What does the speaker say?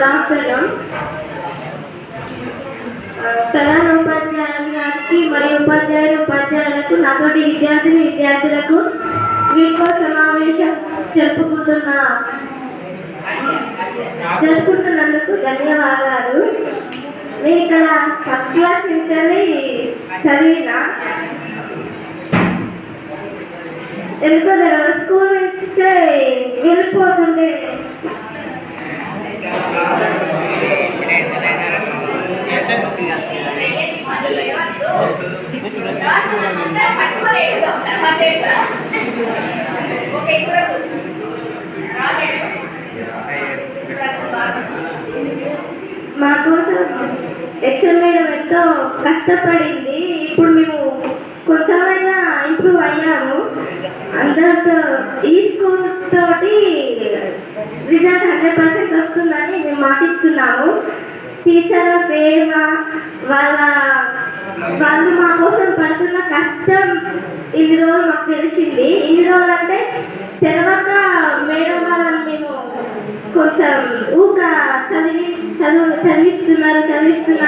Good ప్రధాన ప్రధానోపాధ్యాయులు గారికి మరియు ఉపాధ్యాయులు ఉపాధ్యాయులకు నాతోటి విద్యార్థిని విద్యార్థులకు వీడియో సమావేశం జరుపుకుంటున్న. జరుపుకుంటున్నందుకు ధన్యవాదాలు. నేను ఇక్కడ ఫస్ట్ క్లాస్ నుంచి చదివిన. ఎందుకో స్కూల్ నుంచే వెళ్ళిపోతుండే. మా కోసం హెచ్ఎం మేడం ఎంతో కష్టపడింది. ఇప్పుడు మేము కొంచెమైనా ఇంప్రూవ్ అయ్యాము. అందరితో ఈ స్కూల్ తోటి రిజల్ట్ హండ్రెడ్ పర్సెంట్ వస్తుందని మేము మాటిస్తున్నాము. టీచర్ల ప్రేమ వాళ్ళ వాళ్ళు మా కోసం పడుతున్న కష్టం ఇన్ని రోజులు మాకు తెలిసింది. ఇన్ని రోజులు అంటే తెలవక మేడం వాళ్ళని మేము కొంచెం ఊక చదివి చదువు చదివిస్తున్నారు చదివిస్తున్నారు.